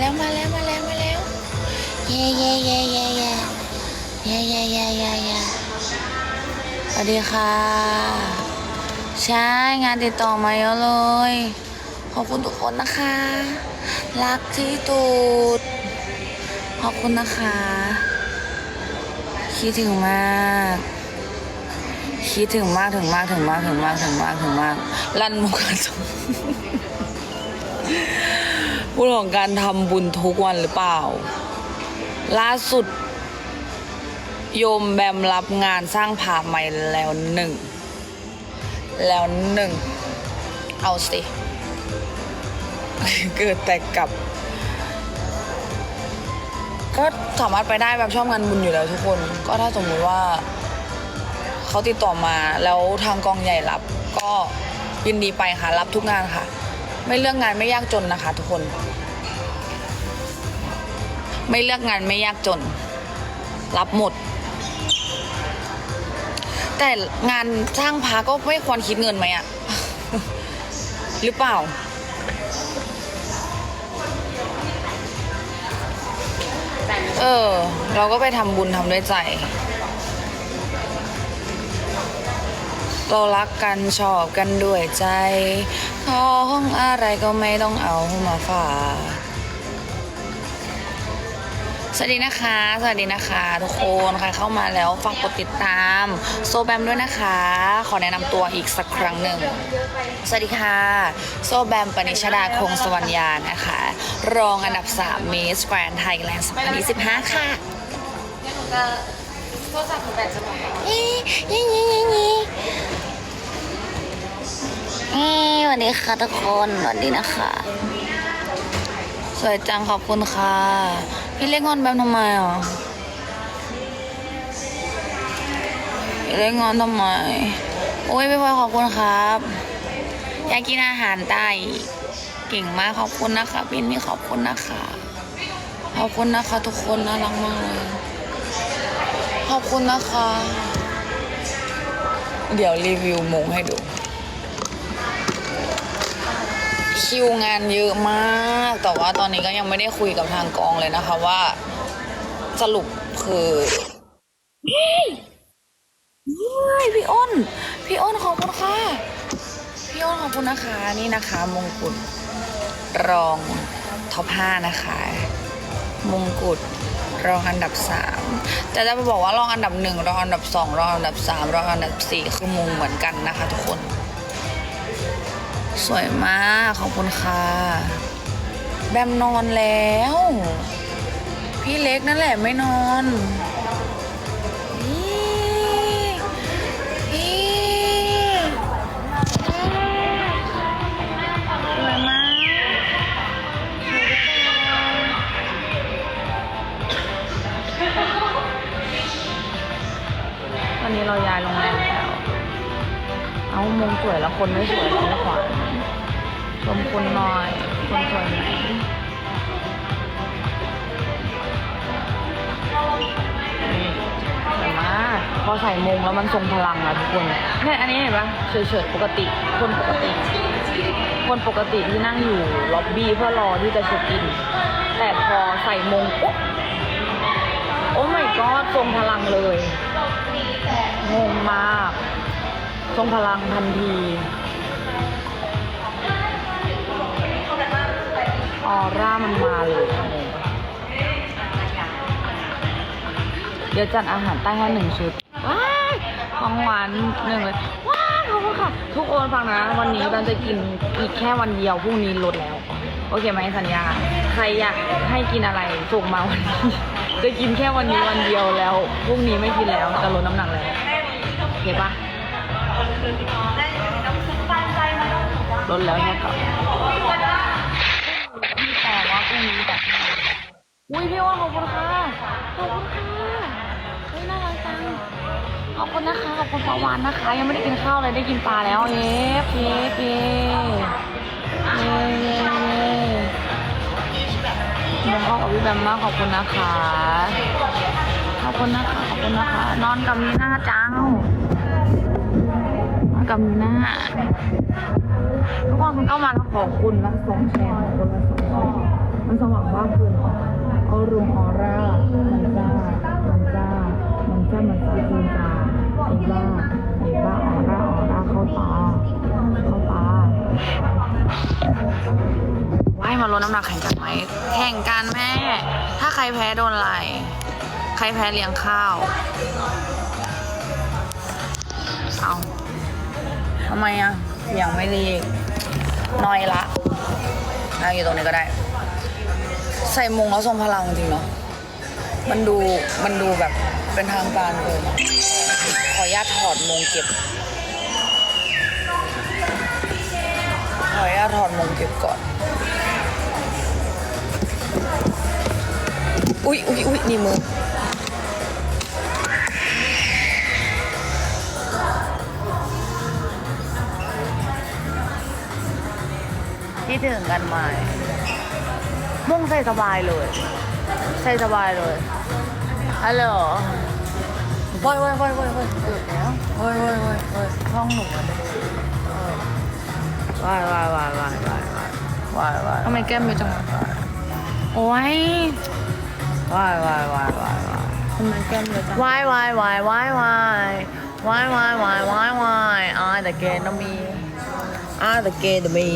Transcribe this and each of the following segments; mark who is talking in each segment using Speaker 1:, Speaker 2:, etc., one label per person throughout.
Speaker 1: แล้วมาแล้วมาแล้วมาแล้วเย่เย่เย่เย่เย่เย่เย่เย่เย่เย่สวัสดีค่ะ ใช่งานติดต่อมาเยอะเลย ขอบคุณทุกคนนะคะ รักที่ตูดขอบคุณนะคะ คิดถึงมากคิดถึงมากถึงมากถึงมากถึงมากถึงมากถึงมากลั่นมุกกระสุน พูดของการทำบุญทุกวันหรือเปล่า ล่าสุด โยมแบมรับงานสร้างภาใหม่แล้วหนึ่ง แล้วหนึ่ง เอาสิ เกิดแต่กับ ก็สามารถไปได้แบบชอบงานบุญอยู่แล้วทุกคน ก็ถ้าสมมุติว่าเขาติดต่อมาแล้วทางกองใหญ่รับ ก็ยินดีไปค่ะ รับทุกงานค่ะ ไม่เลือกงานไม่ยากจนนะคะ ทุกคน ไม่เลือกงานไม่ยากจน รับหมด แต่งานสร้างพาก็ไม่ควรคิดเงินไหมอะหรือเปล่า เออ เราก็ไปทำบุญทำด้วยใจ เรารักกันชอบกันด้วยใจ ของอะไรก็ไม่ต้องเอามาฝากสวัสดีนะคะ สวัสดีนะคะ ทุกคนใครเข้ามาแล้วฝากกดติดตาม โซแบมด้วยนะคะ ขอแนะนำตัวอีกสักครั้งหนึ่ง สวัสดีค่ะ โซแบมปณิชดาคงสวรรยานะคะ รองอันดับ3 Miss Grand Thailand 2025 ค่ะ
Speaker 2: โทรศัพท์ถึงแบตจะหมดแล้ว
Speaker 1: ยี่ยี่ยี่ยี่ยี่นี่ สวัสดีค่ะทุกคนสวัสดีนะคะ สวยจังขอบคุณค่ะ พี่เล็กงอนแบบทำไมอะพี่เล็กงอนทำไม โอ้ยพี่พลอยขอบคุณครับ อยากกินอาหารใต้เก่งมากขอบคุณนะคะพี่นี่ขอบคุณนะคะ ขอบคุณนะคะ ทุกคนน่ารักมากเลยขอบคุณนะคะ เดี๋ยวรีวิวมงให้ดู คิวงานเยอะมาก แต่ว่าตอนนี้ก็ยังไม่ได้คุยกับทางกองเลยนะคะว่า สรุปคือเฮ้ยเฮ้ยพี่อ้น พี่อ้นขอบคุณค่ะ พี่อ้นขอบคุณนะคะ นี่นะคะ มงกุฎรองท็อปห้านะคะ มงกุฎรองอันดับสามแต่จะไปบอกว่ารองอันดับหนึ่งรองอันดับสองรองอันดับสามรองอันดับสี่คือมงเหมือนกันนะคะ ทุกคน สวยมาก ขอบคุณค่ะ แบมนอนแล้ว พี่เล็กนั่นแหละไม่นอนสวยมากตอนนี้เราย้ายโรงแรมแล้ว เอามงสวยแล้วคนไม่สวยเลยขวาน ชมคนน่อยคนสวยไหญ่สวยมากพอใส่มงแล้วมันทรงพลังอะทุกคนเนี่ยอันนี้เห็นปะเฉยๆปกติ คนปกติ คนปกติที่นั่งอยู่ล็อบบี้เพื่อรอที่จะเช็คอิน แต่พอใส่มงปุ๊บโอ้ไม่ก็ทรงพลังเลยงงมาก ทรงพลังทันที ออร่ามันมาเลยเดี๋ยวจัดอาหารใต้ให้หนึ่งชุด ว้ายของหวานหนึ่งเลย ว้ายขอบคุณค่ะ ทุกคนฟังนะ วันนี้เราจะกินอีกแค่วันเดียวพรุ่งนี้ลดแล้ว โอเคไหมสัญญา ใครอยากให้กินอะไรส่งมาวันนี้ จะกินแค่วันนี้วันเดียวแล้วพรุ่งนี้ไม่กินแล้วจะลดน้ำหนักแล้วโอเคปะลดแล้วแค่กับ งนี้แบบอุ้ยพี่ว่าขอบคุณค่ะขอบคุณค่ะเฮ้ยน่ารักจังขอบคุณนะคะขอบคุณปลาวานนะคะ ยังไม่ได้กินข้าวเลยได้กินปลาแล้วเย้เย้เย้เย้เย้เย้มองเข้ากับพี่แบมมากขอบคุณนะคะ ขอบคุณนะคะขอบคุณนะคะ นอนกับมีหน้าจังนอนกับมีหน้าทุกคนคุณเข้ามาขอบคุณนะสองแชร์ขอบคุณนะสองแชร์ มันสว่างมากขึ้นออรุมออร่ามันจ้ามันจ้ามันจ้ามันจ้าจริงจ้าไอ้บ้าไอ้บ้าออร่าออร่าเข้าตาเข้าตาว่ายมาลดน้ำหนักแข่งกันไหมแข่งกันแม่ ถ้าใครแพ้โดนอะไร ใครแพ้เลี้ยงข้าว เอาทำไมอะยังไม่รีบน้อยละนั่งอยู่ตรงนี้ก็ได้ ใส่มงแล้วทรงพลังจริงเนาะ มันดูมันดูแบบเป็นทางการเกินขออนุญาตถอดมงเก็บ ขออนุญาตถอดมงเก็บก่อน อุ๊ยอุ๊ยอุ๊ยนี่มือที่ถึงกันไหม มุ่งใส่สบายเลย ใส่สบายเลยฮัลโหลว้ยว้ยว้ยว้ยว้ยเกือแล้วว้ยว้ยว้ยว้ยห้องหนูอะเออว้ายว้ายว้ายว้ายว้ายว้ายว้ายทำไมแก้มมีจังหวะโอ้ยว้ายว้ายว้ายว้ายว้ายทำไมแก้มเยอะจังว้ายว้ายว้ายว้ายว้ายว้ายว้ายว้ายว้ายว้ายอ่าแต่เกณฑ์ต้องมีอ่าแต่เกย์แต่มี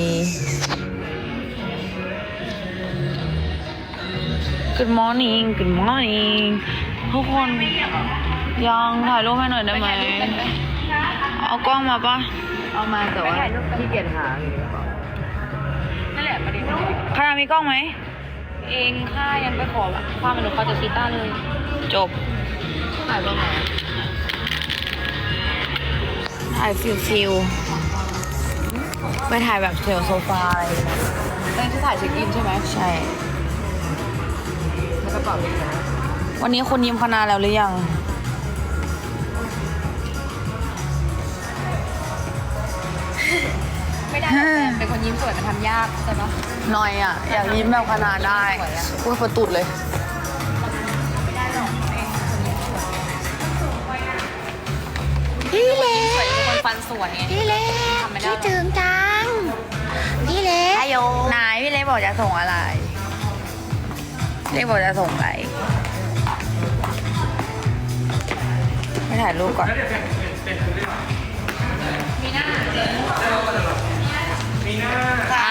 Speaker 1: Good morning Good morning ทุกคนยังถ่ายรูปให้หน่อยได้ไหม เอากล้องมาปะ
Speaker 2: เอามาแต่ว่าที่เกียจหาอยู่
Speaker 3: นั่นแหละประเด็น
Speaker 1: คณะมีกล้องไหม
Speaker 3: เองค่ายังไปขอความเป็นหนูเขาจะชีต้าเลย
Speaker 1: จบ
Speaker 3: ถ่ายบ้างไหม
Speaker 1: ถ่ายฟิลฟิลไปถ่ายแบบเทลโซฟาอะไรอย่างเงี้ย
Speaker 3: เองที่ถ่ายเช็คอินใช่ไหม
Speaker 1: ใช่
Speaker 3: แล้ว กระเป๋าเองนะ
Speaker 1: วันนี้คุณยิ้มคณะแล้วหรือยัง
Speaker 3: ไม่ได้หรอกแฟนเป็นคนยิ้มสวยมันทำยากใช่ปะ
Speaker 1: หน่อยอะ อยากยิ้มแบบคณะได้พูดประตุดเลย
Speaker 3: ไม่ได้หรอกเองคนยิ้มสวย
Speaker 1: พี่เล็
Speaker 3: สวยเป็นคนฟันสวยไง
Speaker 1: พี่เล็
Speaker 3: ทำไม่ได้หรอก
Speaker 1: ถึงจัง พี่เล็กอายุนายพี่เล็กบอกจะส่งอะไร พี่เล็กบอกจะส่งไรไปถ่ายรูปก่อน
Speaker 3: มีหน้า
Speaker 4: มีหน้า
Speaker 1: ค่ะ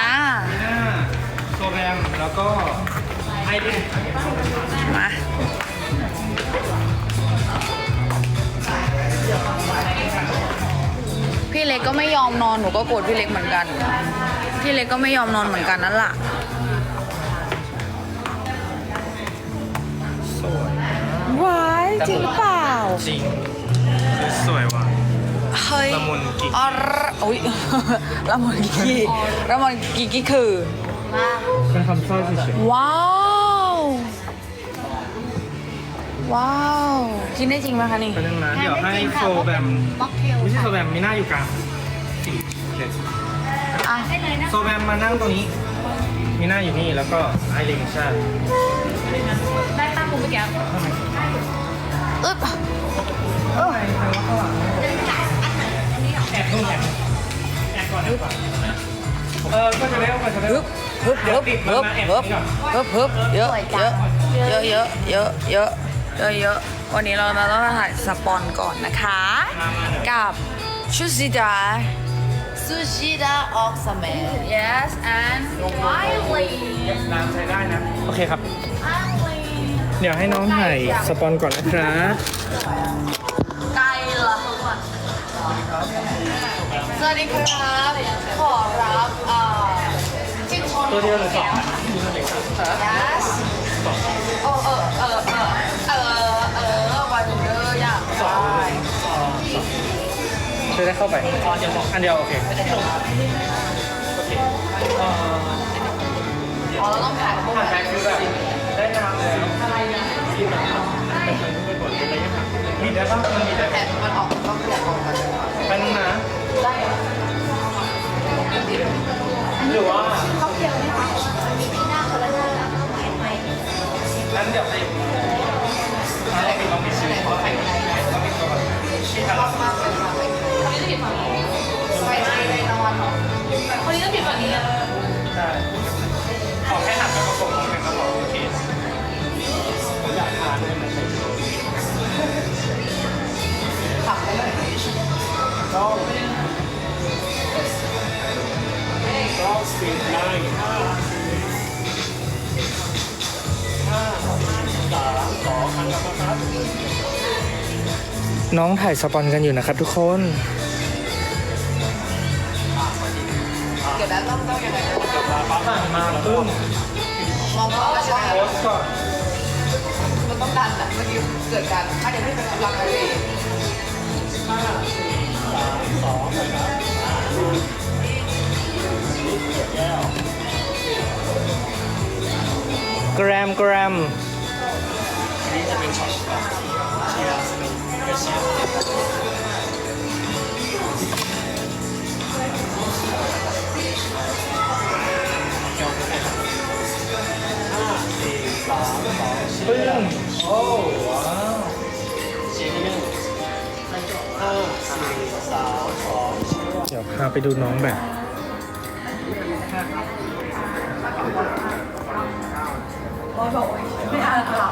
Speaker 4: มีหน้าโซแรมแล้วก็ไอเดน
Speaker 1: มาพี่เล็กก็ไม่ยอมนอน หนูก็โกรธพี่เล็กเหมือนกัน พี่เล็กก็ไม่ยอมนอนเหมือนกันนั่นแหละ
Speaker 4: ว้า
Speaker 1: ยจริงเปล่า
Speaker 4: จริงสวยว่ะ
Speaker 1: เฮ้ย
Speaker 4: ละมุนกิ๊ก
Speaker 1: อ๋ออุ้ยละมุนกิกกี้ละมุนกิกกี้คือ
Speaker 4: เป็นคำสร้อยเฉย
Speaker 1: ว้าว ว้าวกินได้จริงไหมคะนี่
Speaker 4: ๆเป็นนึงนะเดี๋ยวให้โซแรม
Speaker 3: ม็อกเทล
Speaker 4: ไม่ใช่โซแรมมีหน้าอยู่กลางสี่เจ็ด
Speaker 1: อะ
Speaker 4: โซแรมมานั่งตรงนี้ มีหน้าอยู่นี่แล้วก็ไอเลนใช่
Speaker 3: ได้ตั้งมุมเมื่อกี้
Speaker 1: อึ๊บ
Speaker 4: เออแอบนู่นแอบแอบก่อนแอบก่อนเออก็จะเร็วก็จะเร็ว
Speaker 1: ฮึบฮึบฮึบฮึบฮึบฮึบฮึบเยอะเยอะเยอะเยอะเยอะเยอะเยอะวันนี้เราเราต้องถ่ายสปอนก่อนนะคะ กับชูซิดาซูชิดาออกสมัย yes and
Speaker 4: น้ำใช้ได้นะ โอเคครับ เดี๋ยวให้น้องถ่ายสปอนก่อนนะครับ
Speaker 1: ไกลละสวัสดีครับ ขอรับอ่าจิ้มชน
Speaker 4: ตัวเดียวหรือสอง
Speaker 1: yes เออเออเออเออเออเออวันเดอร์อยากได้
Speaker 4: ช่วยได้เข้าไปอันเดียวโอเคโอเคเอ่อ
Speaker 1: อ๋อเราต้องถ่ายคู่
Speaker 4: ผ่านไปคือแบบ ได้นานแล้วอะไรเนี่ยซีนหนังเป็นคนที่เป็
Speaker 5: นบนอะไรเนี่ย
Speaker 4: มีแต่ว่ามันมีแต่
Speaker 1: แต่มันออกต้องเปลี่ยนของกัน
Speaker 4: เป็นนะ
Speaker 1: ได้
Speaker 4: หรือว่าเขาเปลี่ยนไหมคะมีหน้า
Speaker 3: คนละหน้า
Speaker 4: นั้นเดี๋ยวไปอะไรกันลองมีชื่อเขาใครใครลองมีตัวชื่อเขามากเลยค่ะ
Speaker 1: ไปไปในตะวันเหรอ
Speaker 3: คนนี้ต้องผิดฝั่งนี้
Speaker 4: ใช่ สองสองสี่น้าห้าสามสองคันนะครับ
Speaker 5: น้องถ่ายสปอนกันอยู่นะครับทุกคน
Speaker 6: เดี๋ยวแล้วต้องต้องยังไงนะป๊
Speaker 5: มาตึ้ง
Speaker 6: มองเขาแล้วใช่ไหม
Speaker 5: โพสก่อน
Speaker 6: มันต้องดันอะเมื่อกี้เกิดการถ้าเดี๋ยวไม่เป็นกำลัง
Speaker 5: อะไรห้า สามสอ
Speaker 6: งนะครับนี่
Speaker 5: เกียรแก้วกรัมกรัมอันนี้จะเป็นช็อตของเชียร์สเปนเอเชียห้าสี่สามสองปึ้งโอ้ว้าว
Speaker 6: เดี๋ยวพาไปดูน้องแบบ บอลบอไม่อ่า
Speaker 5: นข่าว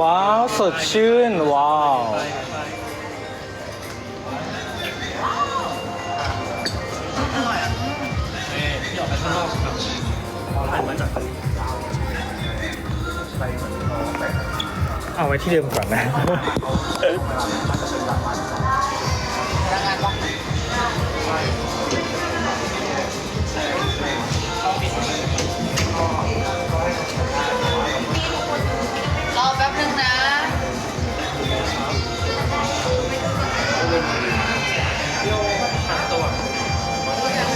Speaker 6: ว้า
Speaker 5: ว สดชื่น ว้าว เอาไว้ที่เดิมก่อนนะพนั
Speaker 6: กงานปะ
Speaker 5: รอแป๊บนึงนะ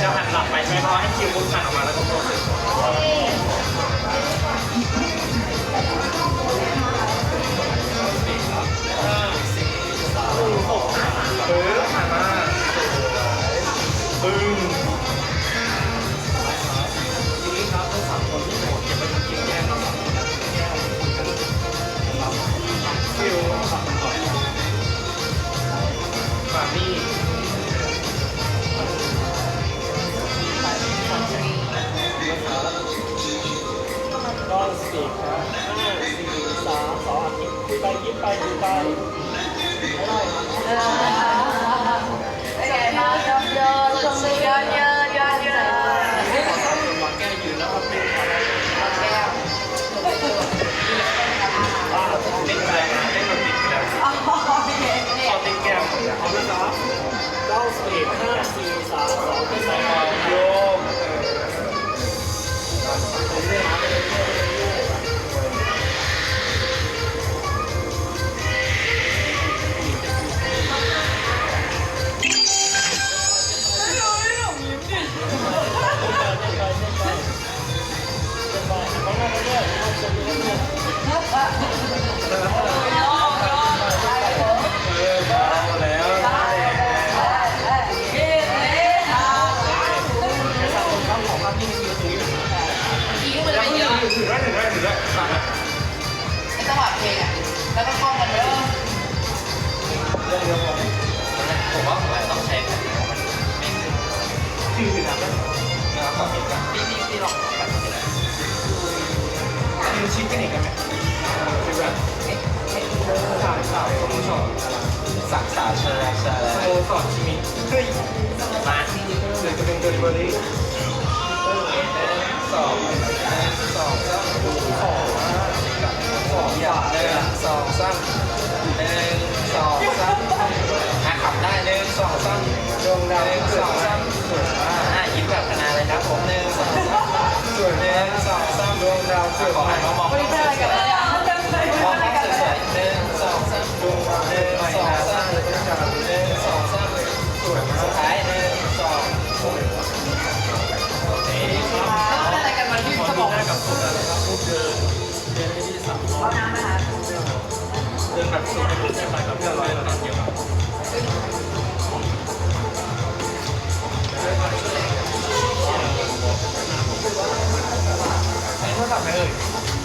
Speaker 6: จะหันหลั
Speaker 5: ง
Speaker 7: ไปใช่ไห
Speaker 5: ม
Speaker 7: เพราะให้
Speaker 5: คิวมุดหันออกมาแล้วก็โปรเซส Sim. สั
Speaker 7: กษาเชิญเชิญ
Speaker 5: สโมสรชิมิเฮ้ย
Speaker 7: มา
Speaker 5: หรือจะเป็นเดลิเวอรี่
Speaker 7: สองสองสามสองสองอย่างหนึ่งสองสามหนึ่งสองสามอะขับได้หนึ่งสองสาม
Speaker 5: ดวงดาว
Speaker 7: หนึ่งสองสาม
Speaker 5: สวยมาก
Speaker 7: อะยิ้มแบบคณะเลยครับผมหนึ่งสองสาม
Speaker 5: สวย
Speaker 7: ห
Speaker 5: มา
Speaker 7: นึ่
Speaker 5: ก
Speaker 7: งสองสาม
Speaker 5: ดวงดาวเกิด
Speaker 7: ขอ
Speaker 5: มา
Speaker 7: หันมามอง
Speaker 6: วันนี้อะไรกันเนี่ย
Speaker 7: มอง
Speaker 6: แบ
Speaker 5: บสุดใช่ไหมครับเพื่อร้อยระดับเดียวโทรศัพท์ไหมเอ่ย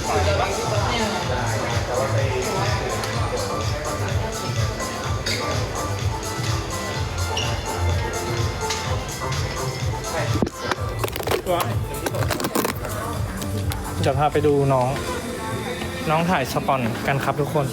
Speaker 5: ฝากบ้างแต่ว่าไปจะพาไปดูน้อง น้องถ่ายสปอนกันครับทุกคน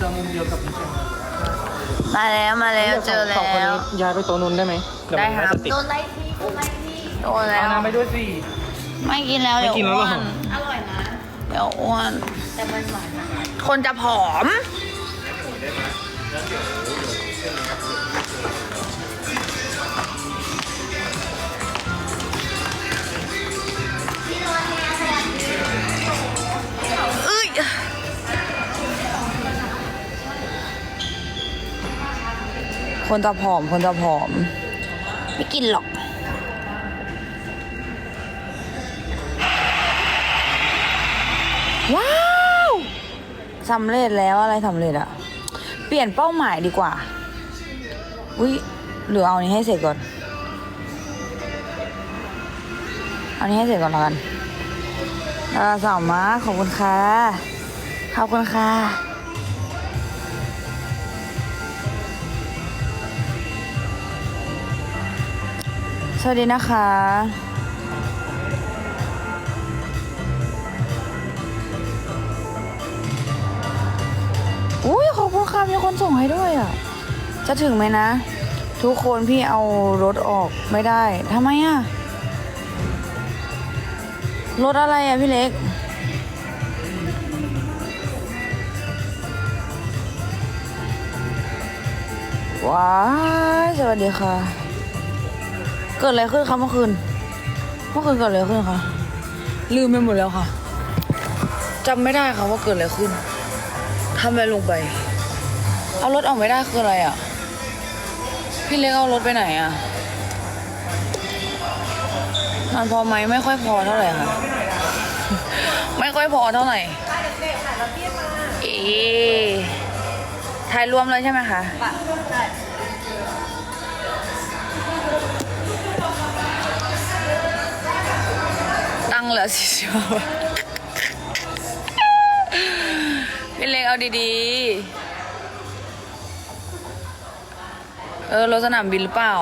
Speaker 4: จอมุมเดียวกับพี่แจน
Speaker 1: มาแล้วมาแล้วเจอ
Speaker 4: สองคน
Speaker 1: แล้ว
Speaker 4: นี้ย้ายไปโต๊ะนู้นได้ไหมเยว
Speaker 1: ได้
Speaker 4: มัน
Speaker 1: ครับ
Speaker 4: น่าจะติด
Speaker 1: โดนแล้ว
Speaker 4: เอาน้ำไปด้วยสิ
Speaker 1: ไม่กินแล้ว
Speaker 4: ไม่
Speaker 1: เดี๋ยว
Speaker 4: กินแล้ว
Speaker 1: อ้
Speaker 4: เหร
Speaker 1: ว
Speaker 4: อ
Speaker 1: นอร่อยนะ เดี๋ยวอ้วนแต่มันหวานคนจะผอม เอ้ย คนจะผอม คนจะผอม ไม่กินหรอก ว้าวสำเร็จแล้วอะไรสำเร็จอะเปลี่ยนเป้าหมายดีกว่า อุ้ยหรือเอาอันนี้ให้เสร็จก่อน เอาอันนี้ให้เสร็จก่อนแล้วกันดาราสาวมาขอบคุณค่ะ ขอบคุณค่ะ สวัสดีนะคะ อุ้ยขอบคุณค่ะมีคนส่งให้ด้วยอะ จะถึงไหมนะ ทุกคนพี่เอารถออกไม่ได้ทำไมอะ รถอะไรอะพี่เล็กว้าสวัสดีค่ะ เกิดอะไรขึ้นคะเมื่อคืน เมื่อคืนเกิดอะไรขึ้นคะลืมไปหมดแล้วค่ะจำไม่ได้ค่ะว่าเกิดอะไรขึ้นทำอะไรลงไป เอารถออกไม่ได้คืออะไรอะ พี่เล็กเอารถไปไหนอะนอนพอไหมไม่ค่อยพอเท่าไหร่ค่ะ ไม่ค่อยพอเท่าไหร่เอ๊ะถ่ายรวมเลยใช่ไหมคะ เหลือสี่สิบาทพี่เล็กเอาดีๆ เออรถสนามบินหรือเปล่า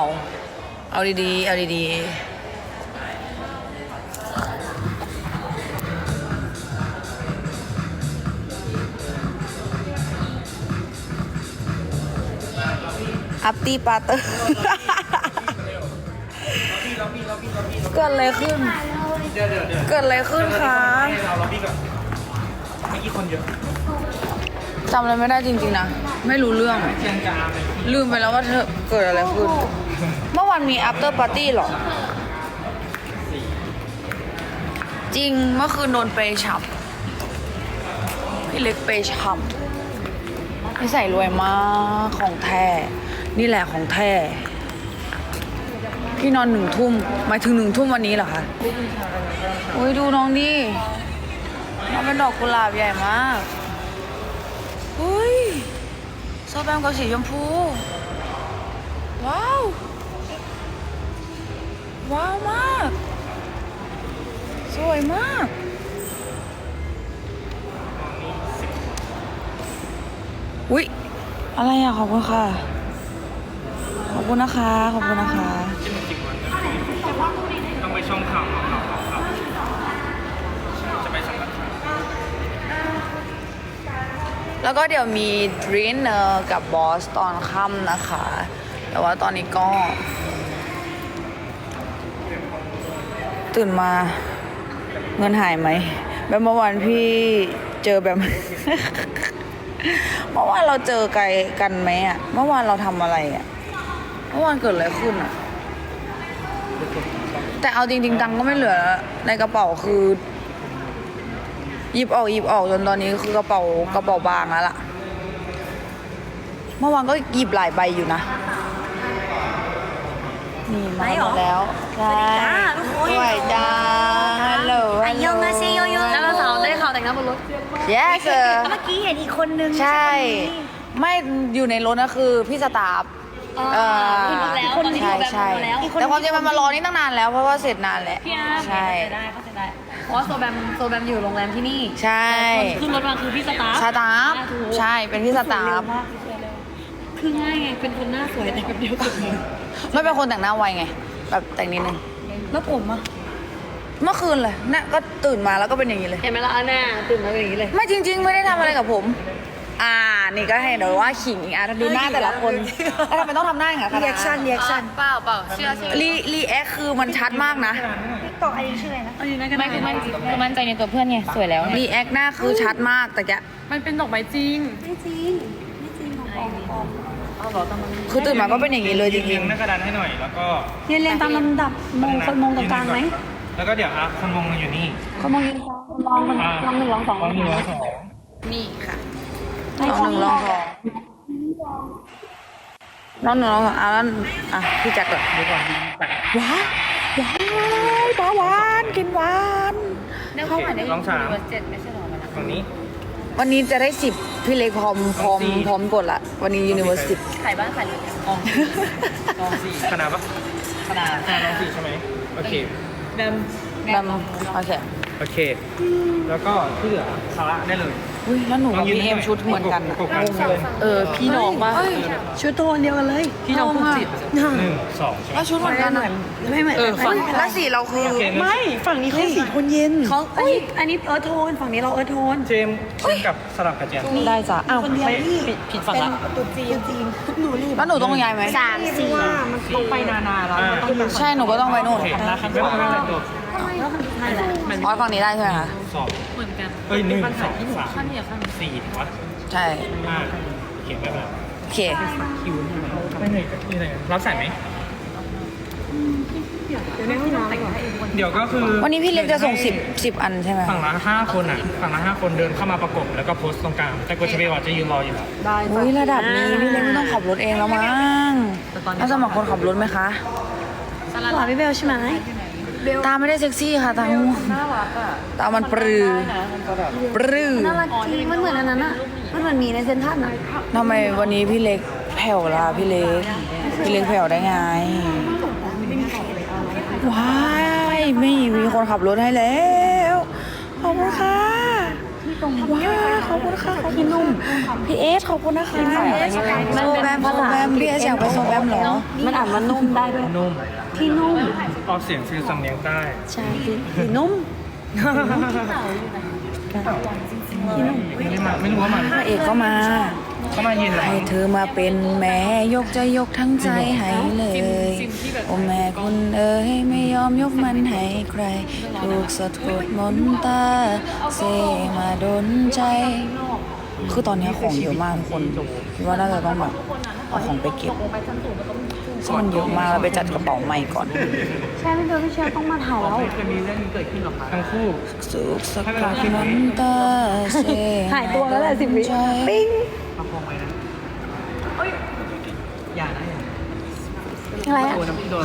Speaker 1: เอาดีๆ เอาดีๆอัปตี้ปาเตอร์เกิดอะไรขึ้น
Speaker 4: ดี๋ยวเดี๋ยวเดี๋ยว
Speaker 1: เกิดอะไรขึ้นคะ
Speaker 4: ให้เราล็อบบี้ก่อนเมื่อกี้คนเยอะ
Speaker 1: จำอะไรไม่ได้จริงๆนะ ไม่รู้เรื่อง
Speaker 4: เชียงกาเป็น
Speaker 1: ลืมไปแล้วว่าเธอเกิดอะไรขึ้น เมื่อวันมี after party เหรอ จริง เมื่อคืนโดนเปย์ฉับพี่เล็กเปย์ฉับนิสัยรวยมาก ของแท้ นี่แหละของแท้ พี่นอนหนึ่งทุ่มหมายถึงหนึ่งทุ่มวันนี้เหรอคะโอ้ยดูน้องดิน้องเป็นดอกกุหลาบใหญ่มากเฮ้ยชอบแบมกับสีชมพู ว้าว ว้าวมาก สวยมากอุ๊ยอะไรอะขอบคุณค่ะ ขอบคุณนะคะ ขอบคุณนะคะ
Speaker 4: ต้องไปช่องข่าวข่าวข่าวข่าวจะไปสัมภาษณ์
Speaker 1: แล้วก็เดี๋ยวมีดรินเนอร์กับบอสตอนค่ำนะคะ แต่ว่าตอนนี้ก็ ตื่นมาเงินหายไหม แบบเมื่อวานพี่เจอแบบ เมื่อวานเราเจอไกลกันไหมอะเมื่อวานเราทำอะไรอะเมื่อวานเกิดอะไรขึ้นอะ แต่เอาจริงๆตังค์ก็ไม่เหลือ ในกระเป๋าคือหยิบออกหยิบออกจนตอนนี้คือกระเป๋ากระเป๋าบางแล้วล่ะ เมื่อวานก็หยิบหลายใบอยู่นะนี่มาหมดแล้วใช่
Speaker 8: ทุกคน
Speaker 1: สวัสดีจ้าฮัลโหล
Speaker 8: อันยองอาเซโยโย
Speaker 3: แล้วเราสาวได้ข่าวแต่งหน้าบนรถ
Speaker 1: yes sir
Speaker 8: เมื่อกี้เห็นอีกคนนึง
Speaker 1: ใช่ ไม่อยู่ในรถนะคือพี่สตาฟ
Speaker 3: อ๋อ
Speaker 1: เอ่อ
Speaker 3: ขึ้นรถแล้วตอนนี้
Speaker 1: ใช่
Speaker 3: ดูแบบ
Speaker 1: ใช่
Speaker 3: มาแล้ว
Speaker 1: แต่ความจริงมันมารอนี่ตั้งนานแล้วเพราะว่าเสร็จนานแล้ว
Speaker 3: พี่อาร์
Speaker 1: ใช่
Speaker 3: เข้าใจได้เข้าใจได้เพราะว่าโซแบมโซแบมอยู่โรงแรมที่นี่
Speaker 1: ใช่
Speaker 3: คนขึ้นรถมาคือพี่สตาฟ
Speaker 1: สตาฟ
Speaker 3: อ่ถูก
Speaker 1: ใช่เป็นพี่สตาฟ
Speaker 3: มากสวยเร็วคือง่ายไงเป็นคนหน้าสวยแต่แบบเดียวสุดเลย
Speaker 1: ไม่เป็นคนแต่งหน้าไวไง แบบแต่งนิดนึง
Speaker 3: แล้วผมอะ
Speaker 1: เมื่อคืนเลยน่ะก็ตื่นมาแล้วก็เป็นอย่างนี้เลย
Speaker 3: เห็นไหมล่ะอันน่าตื่นมาเป็นอย่างนี้เลย
Speaker 1: ไม่จริง ๆ ไม่ได้ทำอะไรกับผม อ่า นี่ก็ให้เดี๋ยวว่าขิงอีกอะดูหน้าแต่ละคนแล้วทำไมต้องทำหน้าอย่างนั้น
Speaker 8: เรียกชันเรียกชัน
Speaker 3: เปล่าเปล่าเชื่อเชื่อ
Speaker 1: รีรีแอคคือมันชัดมากนะ
Speaker 8: ติ๊กตอกอันนี้ชื่ออะไรนะ
Speaker 3: อันนี้น่าจะไม่คือมันคือมั่นใจในตัวเพื่อนไงสวยแล้ว
Speaker 1: รีแอคหน้าคือชัดมากแต่แก
Speaker 3: มันเป็นดอกไม้จริง
Speaker 8: ไม่จริงไม่จริงของปลอมของปลอม
Speaker 1: คือตื่นมาก็เป็นอย่างนี้เลยจ
Speaker 5: เรี
Speaker 1: ริ
Speaker 5: ย
Speaker 1: ง
Speaker 5: งหน้ากระดานให้หน่อย แล้วก็
Speaker 8: เรียนเรียงตามลำดับมงคนมงตรงกลางไหม
Speaker 5: แล้วก็เดี๋ยวอะคนมงอยู่นี่
Speaker 8: คนมงยิงคนมองมัน
Speaker 5: อะ
Speaker 8: ลองหนึ่งลองสอง
Speaker 5: ลองหนึ่งลองสอง
Speaker 1: ๆนี่ค่ะ
Speaker 8: ใน
Speaker 1: ลอง
Speaker 8: ช่อ
Speaker 1: ห
Speaker 8: ง
Speaker 1: นึ่งลองสองลองหนึ่งลองสองอะแล้วอะพี่แจ็คก่อน
Speaker 5: ดูก่อนแปะ
Speaker 1: หวานหวานปลาหวานกินหวาน
Speaker 5: เข้ามาในลองสาม
Speaker 3: เจ็ดไม่ใช่หรอมัน
Speaker 5: ฝั่งนี้
Speaker 1: วันนี้จะได้สิบพี่เล็กพร้อมพร้อม
Speaker 5: สี่
Speaker 1: พร้อมกดละวันนี้ยูนิเวอร์สิบ
Speaker 3: ขายบ้านขายรถอ๋อ
Speaker 5: ลองสี่ขนาดปะ
Speaker 3: ขนาด
Speaker 5: อ่าลองสี่ใช่ไหมโอเค
Speaker 3: แบม
Speaker 1: แบบโอเค
Speaker 5: โอเค แล้วก็ที่เหลือคาระได้เลย
Speaker 1: อุ้ยแล้วหนูกับ
Speaker 5: ลงยื
Speaker 1: พี่เอ็มชุดเหมือนกัน
Speaker 5: ป
Speaker 1: อะ
Speaker 5: ระกบกันเลย
Speaker 1: เออพี่น้องปะ
Speaker 8: ชุดตัวเดียวกันเลย
Speaker 1: พี่น้องผูกจิต
Speaker 5: หนึ่งสองใช่ไหม
Speaker 1: แล้วชุดเหมือนกันอะ
Speaker 8: ไม่เหมือน
Speaker 1: เออฝั่ง แล้วสีเราคือ
Speaker 5: โอเคงั้น
Speaker 8: ไม่ฝั่งนี้เขาสีคนเย็นเขาอันนี้อันนี้เอิร์ธโทนฝั่งนี้เราเอิร์ธโทน
Speaker 5: เจมส์เจมส์กับสลับกับเจมส์
Speaker 1: ได้จ้ะอ้าว
Speaker 8: คนเดียวนี่
Speaker 1: ผิดฝั่งละ
Speaker 8: ตุ๊จีนจีนหนูรีบ
Speaker 1: แล้วหนูต้องย้ายไหม
Speaker 8: สามสี่มันต้องไปนานาแล้ว
Speaker 5: อ่า
Speaker 1: ใช่หนูก็ต้องไปนู่น
Speaker 5: โอเคไม่ต้องไม่ต้องตัว
Speaker 8: แล้วคันสุดท้ายแหละ
Speaker 1: อ๋อฝั่งนี้ได้ใช่ไหมคะ
Speaker 5: สอง
Speaker 3: เหมือนกัน
Speaker 5: เอ้ยหนึ่งสองสาม
Speaker 3: ข้างนี้ข้างนี้
Speaker 5: สี่วะ
Speaker 1: ใช่
Speaker 5: ห้าโอเคไม่เป็นไร
Speaker 1: โอเค
Speaker 5: คิวไม่เหนื่อยไม่เหนื่อยรับสายไหม
Speaker 8: เดี๋ยวในห้องน้ำก่อน
Speaker 5: เดี๋ยวก็คือ
Speaker 1: วันนี้พี่เล็กจะส่งสิบสิบอันใช่ไหม
Speaker 5: ฝั่งละห้าคนอะฝั่งละห้าคนเดินเข้ามาประกบแล้วก็โพสต์ตรงกลางแต่กดชเบลจะยืนรออยู่แล้ว
Speaker 1: อุ้ยระดับนี้พี่เล็กไม่ต้องขับรถเองแล้วมั้งแล้วสมัครคนขับรถไหมคะ
Speaker 8: หวานพี่เบลใช่ไหม
Speaker 1: ตาไม่ได้เซ็กซี่ค่ะตาง่วงตามันปรือปรือ
Speaker 8: น่ารักจริงมันเหมือนอันนั้นอะมันเหมือนหมีในเซนทรัลอะ
Speaker 1: ทำไมวันนี้พี่เล็กแผ่วล่ะพี่เล็ก พี่เล็กแผ่วได้ไง ว้ายไม่มีคนขับรถให้แล้ว ขอบคุณค่ะว้ายขอบคุณค่ะขอบคุณนุ่มพี่เอสขอบคุณนะคะโซแบมโซแบมพี่เอสอยากไปโซแบมเหรอ
Speaker 8: มันอ่านว่านุ่มได้ด้วย
Speaker 5: นุ่ม
Speaker 8: พี่นุ่ม
Speaker 5: ออกเสียงฟิลสำเนียงใต้
Speaker 8: ใช่พี่พี่นุ่ม
Speaker 5: ไม่ได้มาไม่รู้ว่ามา
Speaker 1: พระเอกก็มา
Speaker 5: เขามาเย็นแล้ว
Speaker 1: ให้เธอมาเป็นแม่ยกจะยกทั้งใจให้เลย โอ้แม่คุณเอ๋ยไม่ยอมยกมันให้ใคร ถูกสะกดมนตาเซมาดนใจ คือตอนนี้ของเยอะมากทุกคนคิดว่าน่าจะต้องแบบเอาของไปเก็บซึ่งมันเยอะมากแล้วไปจัดกระเป๋าใหม่ก่อน
Speaker 8: ใช่พี่เบลพี่เชลต้องมาถ่ายแล้ว
Speaker 5: ทั้งคู่
Speaker 1: สุขสะกดมนตาเซ
Speaker 8: หายตัวแล้วแหละสิบวิ
Speaker 1: ใจ
Speaker 8: ปิ้งอะไรอะ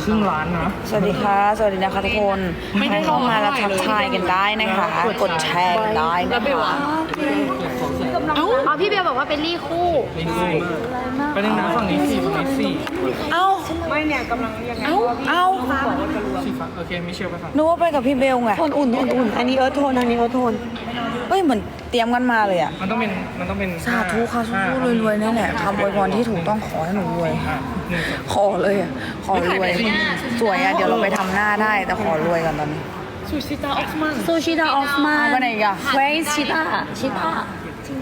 Speaker 5: ครึ่งล้านนะ
Speaker 1: สวัสดีค่ะ สวัสดีนะคะทุกคนเข้ามาแล้วทักทายกันได้นะคะ กดแชร์กันได้นะคะ
Speaker 3: อ๋อพี่เบลบอกว่าเป็นรี่คู่
Speaker 5: นี่คู่ไปหนึ่งนะฝั่งนี้สี่ฝั่งนี้สี่
Speaker 1: เอ้า ไม่เนี่ยกำลังยังไงเอ้า
Speaker 5: สี่ฝั่งโอเคมิเชลไปฝั่ง
Speaker 1: นึกว่าไปกับพี่เบลไง
Speaker 8: โทนอุ่นอุ่นอุ่นอันนี้เอิร์ธโทนอันนี้เอิร์ธโทน
Speaker 1: เฮ้ยเหมือนเตรียมกันมาเลยอะ
Speaker 5: มันต้องเป็นมันต้องเป็น
Speaker 1: สาธุค่ะสู้ๆรวยๆนั่นแหละคำอวยพรที่ถูกต้องขอให้หนูรวย
Speaker 5: อะหนึ่งสอง
Speaker 1: ขอเลยอะขอรวย สวยอะเดี๋ยวเราไปทำหน้าได้ แต่ขอรวยก่อนตอนนี้
Speaker 8: ซูชิตาออฟมา
Speaker 1: เอาไปไหนอีกอะ
Speaker 8: Where is ชิตาชิตา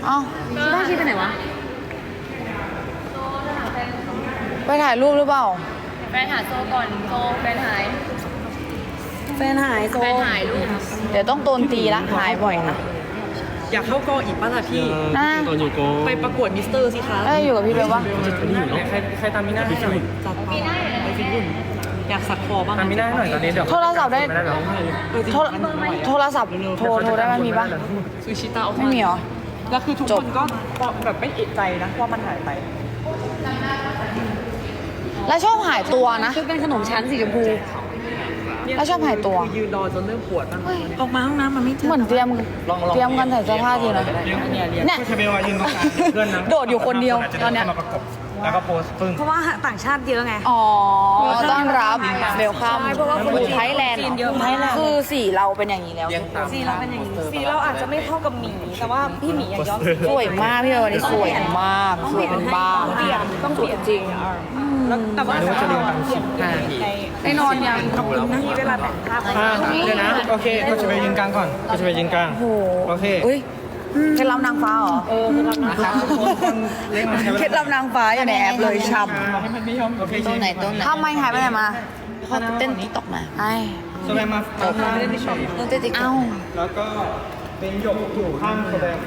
Speaker 1: เอ้า
Speaker 8: ชิตาชิไปไหนวะ
Speaker 1: ไปถ่ายรูปหรือเปล่า
Speaker 3: แฟนหาโซก่อนโซแฟนหาย
Speaker 1: แฟ
Speaker 8: ฟนหายโซ
Speaker 3: แฟนถ่ายรูป
Speaker 1: เดี๋ยวต้องโดนตีละหายบ่อยนะ
Speaker 2: อยากเข้ากองอีกป่ะล่ะพี่
Speaker 1: น่า
Speaker 4: ตอนอยู่โก
Speaker 2: ไปประกวดมิสเตอร์สิคะ
Speaker 1: เอ้ยอยู่กับพี่เบลปะ
Speaker 4: นี่อยู่เนาะใครใครตามมีหน้าให้หน่อย
Speaker 2: จัดไปไปฟิตหุ่นอยากสักคอบ้าง
Speaker 4: ตามมีหน้าให้หน่อยตอนนี้เดี๋ยว
Speaker 1: โทรศัพท์ได้
Speaker 4: ไม่ได้หรอ
Speaker 2: เออจริง
Speaker 1: โทรโทรศัพท์โทรโทรได้ไหมมีปะ
Speaker 2: ซูชิตาเอา
Speaker 1: ไม่มีเหรอ
Speaker 2: แล้วคือทุก
Speaker 1: จ
Speaker 2: ค
Speaker 1: บ
Speaker 2: นก็แบบไม่เอะใจนะว่ามันหายไป
Speaker 1: แล้วชอบหายตัวนะ
Speaker 8: คือเป็นขนมชั้นสีชมพู
Speaker 1: แล้วชอบหายตัว
Speaker 2: คือยืนรอจนเริ่มปวดมาก
Speaker 8: ออกมาห้องน้ำมันไม่เจอ
Speaker 1: เหมือนเตรียมเตรียมกันใส่เสื้อผ้าทีนะ เนี่ย
Speaker 4: ก็จะไปวายืนตรงกลางเพื่อนนะ
Speaker 1: โดดอยู่คนเดียวตอนเนี้ย
Speaker 4: มาประกบ แล้วก็โพสต์ปึ้ง
Speaker 8: เพราะว่าต่างชาติเยอะไง
Speaker 1: อ๋อต้อนรับเบลคัม
Speaker 8: ใช่เพราะว่าคนจีน
Speaker 1: ไทยแลนด์
Speaker 8: จีนเยอะมาก
Speaker 1: คือสีเราเป็นอย่างนี้แล้ว
Speaker 8: สีเราเป็นอย่างนี้สีเราอาจจะไม่เท่ากับหมี แต่ว่าพี่หมีอะย้อม
Speaker 1: สวยมากพี่เบลวันนี้สวยมากสวยเป็นบ้า
Speaker 8: ต้องเปลี่ยนต้องเปลี่ยนจริง
Speaker 2: แล้วแต่ว่า
Speaker 4: หรือว่าจะเรียนตามสิบห้านาที
Speaker 1: ได้นอนยัง
Speaker 8: ขอบคุณนะที่เวลาแต่งภาพ
Speaker 4: ห้าเดี๋ยวนะ โอเคก็จะไปยืนกลางก่อนก็จะไปยืนกลาง
Speaker 1: โอ้โห
Speaker 4: โอเค
Speaker 1: อุ้ย เคล็ดลับนางฟ้าเหรอเออ
Speaker 4: นะครับทุกคนคนเล่นมาใช้เว
Speaker 1: เคล็ด
Speaker 4: ลา
Speaker 1: ลับนางฟ้าอยู่ในแอปเลยช่
Speaker 4: ให้มันไม่ยอมโอเคำ
Speaker 1: ต้นไหนต้นไหนทำไมหายไปไหนมาเขาเต้นติ๊กตอกมาไอ้
Speaker 4: แสดงมาตบไม่ได้ที่ชอบ
Speaker 1: ต้นเต้นติ๊กเอ้า
Speaker 4: แล้วก็เป็นหยกอยู่ข้างแสดง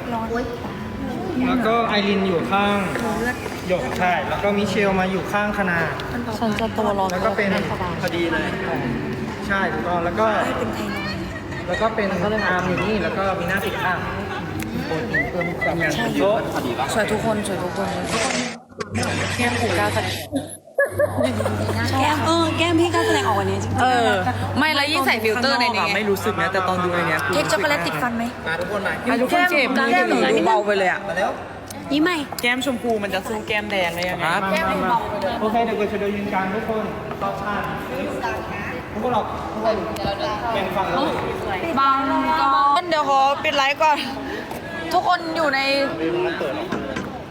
Speaker 4: แล้วก็ไอรินอยู่ข้างหยกใช่แล้วก็มิเชลมาอยู่ข้างคณา
Speaker 1: ฉันจะตัวร้อน
Speaker 4: แล้วก็เป็นพอดีเลยใช่ถูกต้องแล้วก็แล้วก็เป็นอาร์มอยู่นี่แล้วก็มีหน้าติดข้างโป รตีนเพิ่มกับงานโต๊ะ
Speaker 1: สวยทุกคนสวยทุกคนแก้มผูกกล้าแสดง
Speaker 8: แก้มเออแก้มพี่ก็แสดงออกวันนี้จริงๆ
Speaker 1: เออ ไม่แล้วยิ่งใส่ฟิลเตอร์ในนี้
Speaker 2: ไม่รู้สึกนะแต่ตอนดูในเนี้ย
Speaker 8: เค้กช็อกโกแลตติดฟันไหม
Speaker 4: มาทุกคนมา
Speaker 2: อะทุกคนเจ็บ
Speaker 1: แก้มหนูดูเบาไปเลยอะ
Speaker 4: มาแล้ว
Speaker 8: นี่ไหม
Speaker 2: แก้มชมพูมันจะสู้แก้มแดงได้ยังไง
Speaker 4: มามามาโอเคเดี๋ยวกูจะเดินยืนกลางทุกคนรอบข้างทุกคนหรอกทุกคนแบ่งฝั่งเลย
Speaker 1: บางก่อนเดี๋ยวขอปิดไลฟ์ก่อน ทุกคนอยู่ใน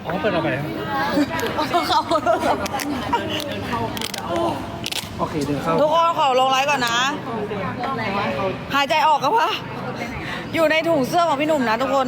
Speaker 4: อ๋อเปิดออกไปแล้ว
Speaker 1: เขา
Speaker 4: โอเคเดินเข้า
Speaker 1: ทุกคนขอลงไลฟ์ก่อนนะ หายใจออกกันปะอยู่ในถุงเสื้อของพี่หนุ่มนะทุกคน